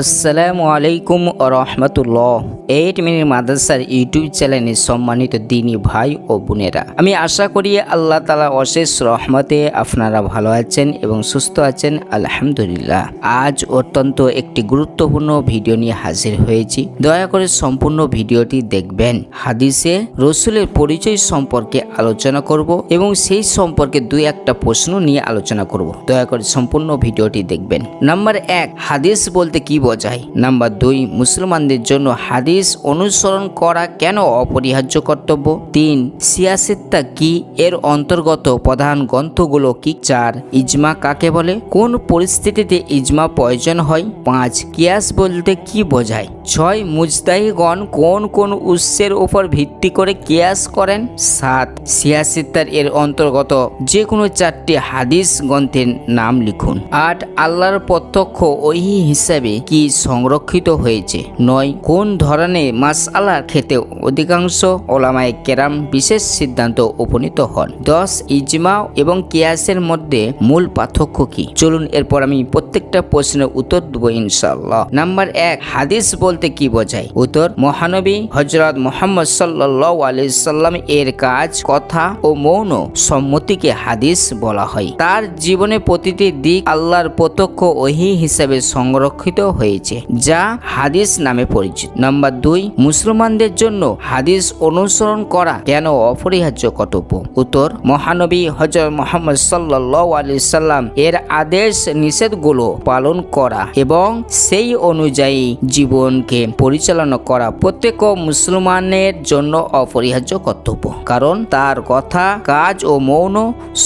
আসসালামু আলাইকুম রহমতুল্লাহ এইট মিনিট মাদ্রাসার ইউটিউব চ্যানেলে সম্মানিত দিনী ভাই ও বোনেরা, আমি আশা করি আল্লাহ তালা অশেষ রহমতে আপনারা ভালো আছেন এবং সুস্থ আছেন, আলহামদুলিল্লাহ। আজ অত্যন্ত একটি গুরুত্বপূর্ণ ভিডিও নিয়ে হাজির হয়েছি। দয়া করে সম্পূর্ণ ভিডিওটি দেখবেন। হাদিসে রসুলের পরিচয় সম্পর্কে আলোচনা করব এবং সেই সম্পর্কে দুই একটা প্রশ্ন নিয়ে আলোচনা করব। দয়া করে সম্পূর্ণ ভিডিওটি দেখবেন। নাম্বার এক, হাদিস বলতে কি বোঝায়। নাম্বার দুই, মুসলমানদের জন্য হাদিস অনুসরণ করা কেন অপরিহার্য কর্তব্য? তিন সিয়াসেত্তা কি? এর অন্তর্গত প্রধান গ্রন্থগুলো কি? চার, ইজমা কাকে বলে? কোন পরিস্থিতিতে ইজমা প্রয়োজন হয়? পাঁচ, কিয়াস বলতে কি বোঝায়? ছয়, মুজতাহিগণ কোন কোন উৎসের উপর ভিত্তি করে কিয়াস করেন? সাত সিয়াসিত্তার এর অন্তর্গত যে কোনো চারটি হাদিস গ্রন্থের নাম লিখুন। আট, আল্লাহর প্রত্যক্ষ ওহি হিসাবে কি সংরক্ষিত হয়েছে। নয়, কোন ধরনের মাসআলার ক্ষেত্রে অধিকাংশ ওলামায় কেরাম বিশেষ সিদ্ধান্ত উপনীত হন? দশ, ইজমা এবং কিয়াসের মধ্যে মূল পার্থক্য কি? চলুন, এরপর আমি প্রত্যেকটা প্রশ্নের উত্তর দেব ইনশাল্লাহ নাম্বার এক, হাদিস বলতে কি বোঝায়? উত্তর, মহানবী হজরত মোহাম্মদ সাল্লাহ আলাইসাল্লাম এর কাজ, কথা ও মৌন সম্মতিকে হাদিস বলা হয়। তার জীবনে প্রতিটি দিক আল্লাহর প্রত্যক্ষ ওহি হিসাবে সংরক্ষিত হয়েছে, যা হাদিস নামে পরিচিত। নাম্বার দুই, মুসলমানদের জন্য হাদিস অনুসরণ করা কেন অপরিহার্য কর্তব্য? উত্তর, মহানবী হজরত মোহাম্মদ সাল্লাহ আলি সাল্লাম এর আদেশ নিষেধগুলো পালন করা এবং সেই অনুযায়ী জীবনকে পরিচালনা করা প্রত্যেক মুসলমানের জন্য অপরিহার্য কর্তব্য। কারণ তার কথা, কাজ ও মৌন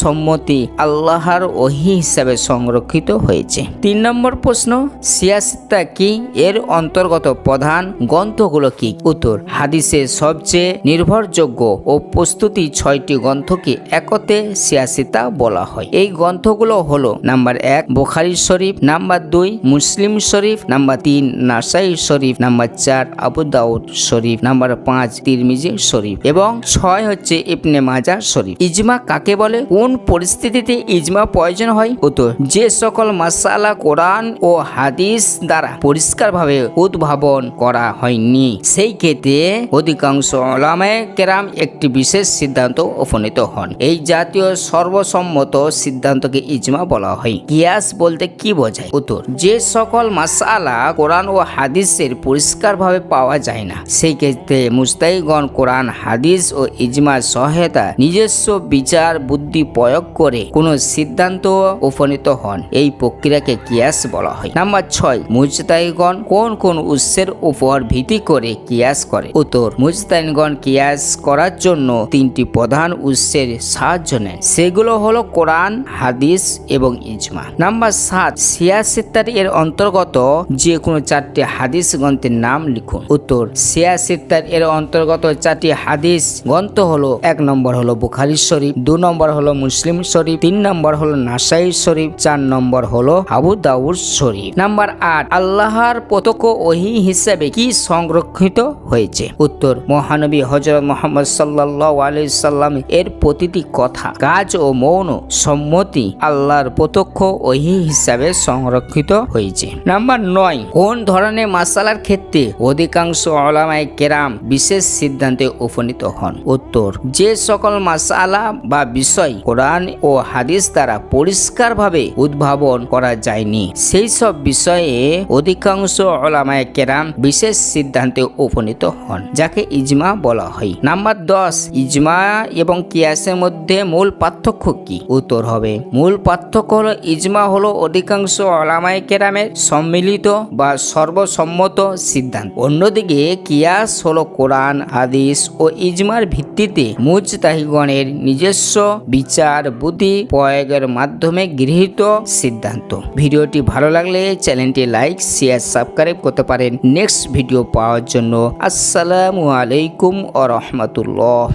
সম্মতি আল্লাহর ওহি হিসাবে সংরক্ষিত হয়েছে। তিন নম্বর প্রশ্ন সিয়াসিত্তা কি এর অন্তর্গত প্রধান গ্রন্থগুলো কি? উত্তর হাদিসের সবচেয়ে নির্ভরযোগ্য ও প্রস্তুতি ছয়টি গ্রন্থকে একতে সিয়াসিতা বলা হয়। এই গ্রন্থগুলো হলো, নাম্বার এক, বোখারি শরীফ, নাম্বার দুই, মুসলিম শরীফ, নাম্বার তিন, নাসাই শরীফ, নাম্বার চার, আবু দাউদ শরীফ, নাম্বার পাঁচ, তিরমিজি শরীফ এবং ছয় হচ্ছে ইবনে মাজা শরীফ। ইজমা কাকে বলে? কোন পরিস্থিতিতে ইজমা প্রয়োজন হয়? উত্তর, যে সকল মাসালা কোরআন ও হাদিস দ্বারা পরিষ্কারভাবে উদ্ভাবন করা হয়নি। সেই ক্ষেত্রে অধিকাংশ ওলামায়ে কেরাম একটি বিশেষ সিদ্ধান্ত উপনীত হন। এই জাতীয় সর্বসম্মত সিদ্ধান্তকে ইজমা বলা হয়। কিয়াস বলতে কি বোঝায়? উত্তর, যে সকল মাসালা কোরআন ও হাদিসের পরিষ্কারভাবে পাওয়া যায় না, সেই ক্ষেত্রে মুস্তাইগণ কোরআন, হাদিস ও ইজমার সহায়তা নিজস্ব বিচার, বুদ্ধি প্রয়োগ করে কোন সিদ্ধান্ত উপনীত হন। এই প্রক্রিয়াকে কিয়াস বলা হয়। নাম্বার ছয় মুজতাইগণ কোন কোন উৎসের উপর ভিত্তি করে কিয়াস করে? উত্তর মুজতাইগণ কিয়াস করার জন্য তিনটি প্রধান উৎসের সাহায্য নেন। সেগুলো হলো কোরআন, হাদিস এবং ইজমা। নাম্বার সাত সিয়াসিত্তার এর অন্তর্গত যে কোনো চারটি হাদিস গ্রন্থের নাম লিখুন। উত্তর সিয়াসিত্তার এর অন্তর্গত চারটি হাদিস গ্রন্থ হলো, এক নম্বর হলো বুখারি শরীফ, দু নম্বর হলো মুসলিম শরীফ, তিন নম্বর হলো নাসাই শরীফ, চার নম্বর হলো আবু দাউদ শরীফ। নাম্বার আট আল্লাহর প্রত্যক্ষ ওহি হিসাবে কি সংরক্ষিত হয়েছে? উত্তর, মহানবী হজরত মোহাম্মদ সাল্লাহ আলি সাল্লাম এর প্রতিটি কথা, কাজ ও মৌন সম্মতি আল্লাহর প্রত্যক্ষ ওহি হিসাবে সংরক্ষিত হয়েছে। নাম্বার নয়, কোন ধরনের মাসালার ক্ষেত্রে অধিকাংশ ওলামায় কেরাম বিশেষ সিদ্ধান্তে উপনীত হন? উত্তর, যে সকল মাসালা বা বিষয় কোরআন ও হাদিস দ্বারা পরিষ্কারভাবে উদ্ভাবন করা যায়নি, সেই সব বিষয়ে অধিকাংশ ওলামায় কেরাম বিশেষ সিদ্ধান্তে উপনীত হন, যাকে ইজমা বলা হয়। নাম্বার দশ, ইজমা এবং কিয়াসের মধ্যে মূল পার্থক্য কি? উত্তর হবে, মূল পার্থক্য হলো, ইজমা হলো অধিকাংশ ওলামায় কেরামের সম্মিলিত বা সর্বসম্মত সিদ্ধান্ত। অন্যদিকে কিয়াস হলো কোরআন, হাদিস ও ইজমার ভিত্তিতে মুজতাহিগণের নিজস্ব বিচার, বুদ্ধি, প্রয়োগের মাধ্যমে গৃহীত সিদ্ধান্ত। ভিডিওটি ভালো লাগলে চ্যানেলটি লাইক শেয়ার সাবস্ক্রাইব করতে পারেন। নেক্সট ভিডিও পাওয়ার জন্য আসসালামু আলাইকুম আ রহমতুল্লাহ।